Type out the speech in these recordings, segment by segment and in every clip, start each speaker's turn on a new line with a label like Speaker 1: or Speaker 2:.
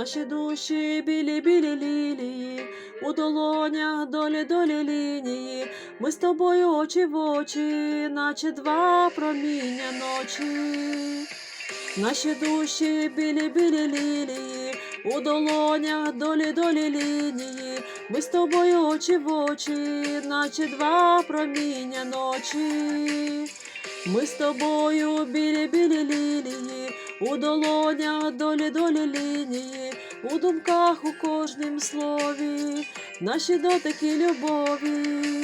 Speaker 1: наші душі білі білі лілії, у долонях долі долі лінії. Ми з тобою очі в очі, наче два проміння ночі. Наші душі білі білі лілії, у долонях долі долі лінії. Ми з тобою очі в очі, наче два проміння ночі. Ми з тобою білі білі лілії, у долонях долі долі лінії, у думках у кожнім слові, наші дотики любові.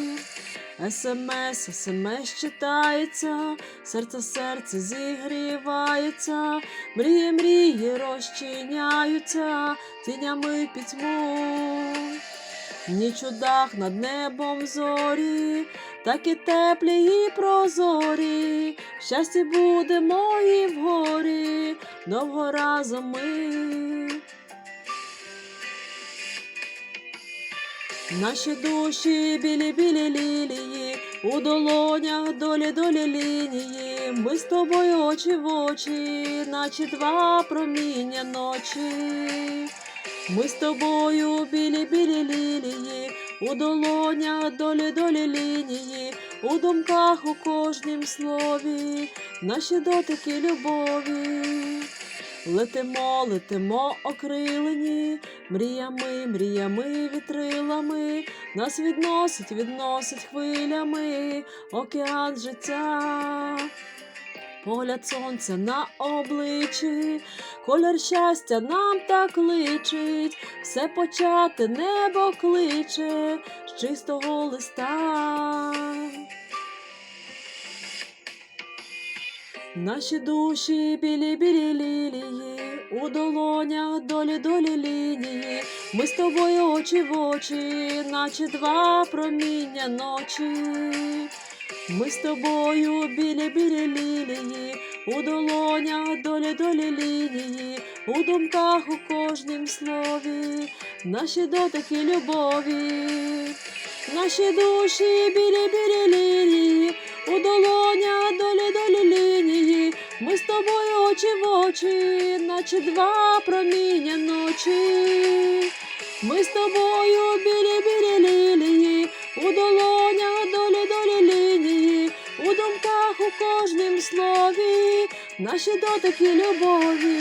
Speaker 1: СМС, СМС читається, серце серце зігрівається, мрії, мрії розчиняються, тінями пітьму. Ніч у дах над небом зорі, такі теплі і прозорі, щасті будемо і в горі, довго разом ми. Наші душі білі білі лілії, у долонях долі долі лінії. Ми з тобою очі в очі, наче два проміння ночі. Ми з тобою білі білі лілії, у долонях долі долі лінії, у думках у кожнім слові, наші дотики любові. Летимо, летимо окрилені, мріями, мріями, вітрилами, нас відносить, відносить хвилями, океан життя. Погляд сонця на обличчі, колір щастя нам так личить, все почати небо кличе з чистого листа. Наші душі білі білі лілії, у долонях долі долі лінії. Ми з тобою очі в очі, наче два проміння ночі. Ми з тобою білі білі лілії, у долонях долі долі лінії, у думках у кожнім слові, наші дотики любові, наші душі білі білі очі в очі, наче два проміння ночі. Ми з тобою білі білі лілії, у долонях долі долі лінії, у думках у кожнім слові, наші дотики любові.